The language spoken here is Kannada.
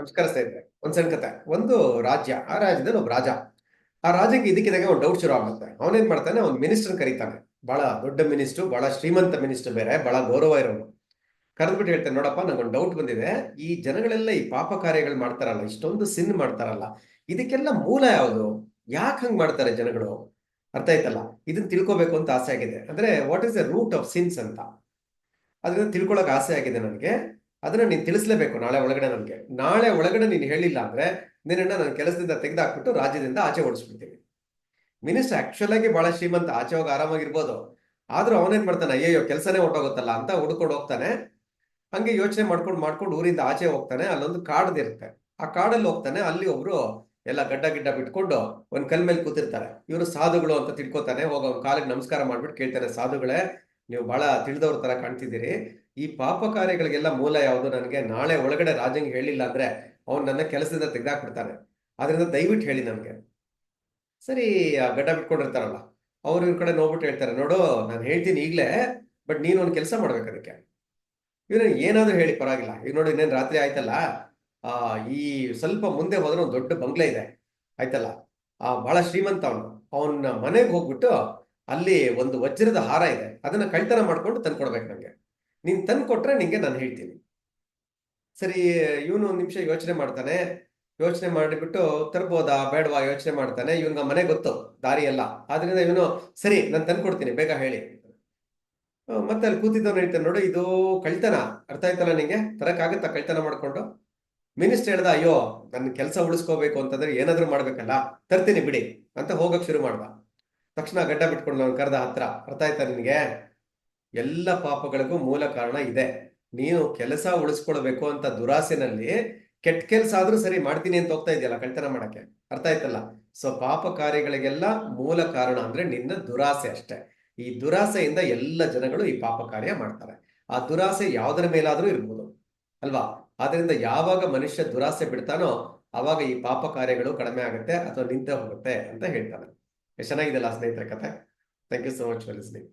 ನಮಸ್ಕಾರ ಸ್ನೇಹಿತರೆ ಒಂದ್ ಸಣ್ಣ ಕತೆ. ಒಂದು ರಾಜ್ಯ, ಆ ರಾಜ್ಯದಲ್ಲಿ ಒಬ್ಬ ರಾಜ. ಆ ರಾಜ್ಯಕ್ಕೆ ಇದಕ್ಕಿದಾಗ ಒಂದು ಡೌಟ್ ಶುರು ಆಗುತ್ತೆ. ಅವನೇನ್ ಮಾಡ್ತಾನೆ? ಒಂದು ಮಿನಿಸ್ಟರ್ ಕರೀತಾನೆ. ಬಹಳ ದೊಡ್ಡ ಮಿನಿಸ್ಟರ್ ಬಹಳ ಶ್ರೀಮಂತ ಮಿನಿಸ್ಟರ್ ಬೇರೆ, ಬಹಳ ಗೌರವ ಇರೋನು. ಕರೆದ್ಬಿಟ್ಟು ಹೇಳ್ತಾನೆ, ನೋಡಪ್ಪ ಒಂದು ಡೌಟ್ ಬಂದಿದೆ. ಈ ಜನಗಳೆಲ್ಲ ಈ ಪಾಪ ಕಾರ್ಯಗಳು ಮಾಡ್ತಾರಲ್ಲ, ಇಷ್ಟೊಂದು ಸಿನ್ ಮಾಡ್ತಾರಲ್ಲ, ಇದಕ್ಕೆಲ್ಲ ಮೂಲ ಯಾವುದು? ಯಾಕೆ ಹಂಗ್ ಮಾಡ್ತಾರೆ ಜನಗಳು? ಅರ್ಥ ಆಯ್ತಲ್ಲ? ಇದನ್ನ ತಿಳ್ಕೊಬೇಕು ಅಂತ ಆಸೆ ಆಗಿದೆ. ಅಂದ್ರೆ what is the root of sins ಅಂತ. ಅದನ್ನ ತಿಳ್ಕೊಳಕ್ ಆಸೆ ಆಗಿದೆ ನನಗೆ. ಅದನ್ನ ನೀನ್ ತಿಳಿಸ್ಲೇಬೇಕು ನಾಳೆ ಒಳಗಡೆ ನನಗೆ. ನಾಳೆ ಒಳಗಡೆ ನೀನು ಹೇಳಿಲ್ಲ ಅಂದ್ರೆ ನಿನ್ನನ್ನ ನನ್ನ ಕೆಲಸದಿಂದ ತೆಗೆದಾಕ್ಬಿಟ್ಟು ರಾಜ್ಯದಿಂದ ಆಚೆ ಓಡಿಸ್ಬಿಡ್ತೀನಿ. ಮಿನಿಸ್ಟರ್ ಆಕ್ಚುಲ್ ಆಗಿ ಬಹಳ ಶ್ರೀಮಂತ ಆಚೆ ಹೋಗಿ ಆರಾಮಾಗಿರ್ಬೋದು. ಆದ್ರೂ ಅವನೇನ್ ಮಾಡ್ತಾನೆ, ಅಯ್ಯಯ್ಯೋ, ಕೆಲಸನೇ ಹೊಟ್ಟೋಗುತ್ತಲ್ಲ ಅಂತ ಹುಡ್ಕೊಂಡು ಹೋಗ್ತಾನೆ. ಹಂಗೆ ಯೋಚನೆ ಮಾಡ್ಕೊಂಡು ಮಾಡ್ಕೊಂಡು ಊರಿಂದ ಆಚೆ ಹೋಗ್ತಾನೆ. ಅಲ್ಲೊಂದು ಕಾಡ್ದಿರುತ್ತೆ ಆ ಕಾಡಲ್ಲಿ ಹೋಗ್ತಾನೆ. ಅಲ್ಲಿ ಒಬ್ರು ಎಲ್ಲ ಗಡ್ಡ ಗಿಡ್ಡ ಬಿಟ್ಕೊಂಡು ಒಂದ್ ಕಲ್ ಮೇಲೆ ಕೂತಿರ್ತಾರೆ. ಇವರು ಸಾಧುಗಳು ಅಂತ ತಿಳ್ಕೊತಾನೆ. ಹೋಗ ಕಾಲಿಗೆ ನಮಸ್ಕಾರ ಮಾಡ್ಬಿಟ್ಟು ಕೇಳ್ತಾರೆ ಸಾಧುಗಳೇ ನೀವು ಬಹಳ ತಿಳಿದವ್ರ ತರ ಕಾಣ್ತಿದ್ದೀರಿ. ಈ ಪಾಪ ಕಾರ್ಯಗಳಿಗೆಲ್ಲ ಮೂಲ ಯಾವುದು ನನಗೆ? ನಾಳೆ ಒಳಗಡೆ ರಾಜಂಗೆ ಹೇಳಿಲ್ಲ ಅಂದ್ರೆ ಅವ್ನು ನನ್ನ ಕೆಲಸದಿಂದ ತೆಗೆದಾಕ್ಬಿಡ್ತಾನೆ. ಅದರಿಂದ ದಯವಿಟ್ಟು ಹೇಳಿ ನನಗೆ. ಸರಿ ಗಡ್ಡ ಬಿಟ್ಕೊಂಡಿರ್ತಾರಲ್ಲ, ಅವ್ರ ಇವ್ರ ಕಡೆ ನೋಡ್ಬಿಟ್ಟು ಹೇಳ್ತಾರೆ, ನೋಡು, ನಾನು ಹೇಳ್ತೀನಿ ಈಗಲೇ, ಬಟ್ ನೀನು ಒಂದು ಕೆಲಸ ಮಾಡ್ಬೇಕು ಅದಕ್ಕೆ. ಇವ್ರು ಏನಾದರೂ ಹೇಳಿ, ಪರವಾಗಿಲ್ಲ. ಈಗ ನೋಡಿ, ಇನ್ನೇನು ರಾತ್ರಿ ಆಯ್ತಲ್ಲ, ಆ, ಈ ಸ್ವಲ್ಪ ಮುಂದೆ ಹೋದ್ರೆ ಒಂದು ದೊಡ್ಡ ಬಂಗ್ಲೆ ಇದೆ. ಆಯ್ತಲ್ಲ? ಆ, ಬಹಳ ಶ್ರೀಮಂತ ಅವನು. ಅವನ ಮನೆಗೆ ಹೋಗ್ಬಿಟ್ಟು ಅಲ್ಲಿ ಒಂದು ವಜ್ರದ ಹಾರ ಇದೆ. ಅದನ್ನ ಕಳ್ತನ ಮಾಡ್ಕೊಂಡು ತಂದ್ಕೊಡ್ಬೇಕು ನಂಗೆ. ನೀನ್ ತಂದು ಕೊಟ್ರೆ ನಿಂಗೆ ನಾನು ಹೇಳ್ತೀನಿ. ಸರಿ, ಇವನು ಒಂದ್ ನಿಮಿಷ ಯೋಚನೆ ಮಾಡ್ತಾನೆ. ಯೋಚನೆ ಮಾಡಿಬಿಟ್ಟು, ತರ್ಬೋದಾ, ಬೇಡವಾ, ಯೋಚನೆ ಮಾಡ್ತಾನೆ. ಇವನ್ಗ ಮನೆ ಗೊತ್ತು, ದಾರಿ ಎಲ್ಲ. ಆದ್ರಿಂದ ಇವನು, ಸರಿ, ನಾನು ತಂದ್ಕೊಡ್ತೀನಿ, ಬೇಗ ಹೇಳಿ. ಮತ್ತೆ ಅಲ್ಲಿ ಕೂತಿದ್ದವನು ಹೇಳ್ತಾನೆ, ನೋಡು, ಇದು ಕಳ್ತನ ಅರ್ಥ ಆಯ್ತಲ್ಲ ನಿಂಗೆ? ತರಕ್ಕಾಗತ್ತಾ ಕಳ್ತನ ಮಾಡ್ಕೊಂಡು? ಮಿನಿಸ್ಟರ್ ಹೇಳ್ದ, ಅಯ್ಯೋ ನನ್ನ ಕೆಲಸ ಉಳಿಸ್ಕೋಬೇಕು ಅಂತಂದ್ರೆ ಏನಾದ್ರೂ ಮಾಡ್ಬೇಕಲ್ಲ. ತರ್ತೀನಿ ಬಿಡಿ. ಅಂತ ಹೋಗಕ್ ಶುರು ಮಾಡ್ದ. ತಕ್ಷಣ ಗಡ್ಡ ಬಿಟ್ಕೊಂಡು ನಾನು ಕರೆದ ಹತ್ರ. ಅರ್ಥ ಆಯ್ತಾ ನಿನಗೆ? ಎಲ್ಲ ಪಾಪಗಳಿಗೂ ಮೂಲ ಕಾರಣ ಇದೆ. ನೀನು ಕೆಲಸ ಉಳಿಸ್ಕೊಳ್ಬೇಕು ಅಂತ ದುರಾಸೆನಲ್ಲಿ ಕೆಟ್ಟ ಕೆಲಸ ಆದ್ರೂ ಸರಿ ಮಾಡ್ತೀನಿ ಅಂತ ಹೋಗ್ತಾ ಇದೆಯಲ್ಲ ಕಳ್ತನ ಮಾಡಕ್ಕೆ? ಅರ್ಥ ಆಯ್ತಲ್ಲ? ಸೊ ಪಾಪ ಕಾರ್ಯಗಳಿಗೆಲ್ಲ ಮೂಲ ಕಾರಣ ಅಂದ್ರೆ ನಿನ್ನ ದುರಾಸೆ ಅಷ್ಟೇ. ಈ ದುರಾಸೆಯಿಂದ ಎಲ್ಲ ಜನಗಳು ಈ ಪಾಪ ಕಾರ್ಯ ಮಾಡ್ತಾರೆ. ಆ ದುರಾಸೆ ಯಾವುದರ ಮೇಲಾದ್ರೂ ಇರ್ಬೋದು. ಅಲ್ವಾ? ಆದ್ರಿಂದ ಯಾವಾಗ ಮನುಷ್ಯ ದುರಾಸೆ ಬಿಡ್ತಾನೋ ಅವಾಗ ಈ ಪಾಪ ಕಾರ್ಯಗಳು ಕಡಿಮೆ ಆಗುತ್ತೆ ಅಥವಾ ನಿಂತ ಹೋಗುತ್ತೆ ಅಂತ ಹೇಳ್ತಾನೆ. ಎಷ್ಟ್ ಚೆನ್ನಾಗಿದೆಲ್ಲ ಸ್ನೇಹಿತರ ಕಥೆ thank you so much for listening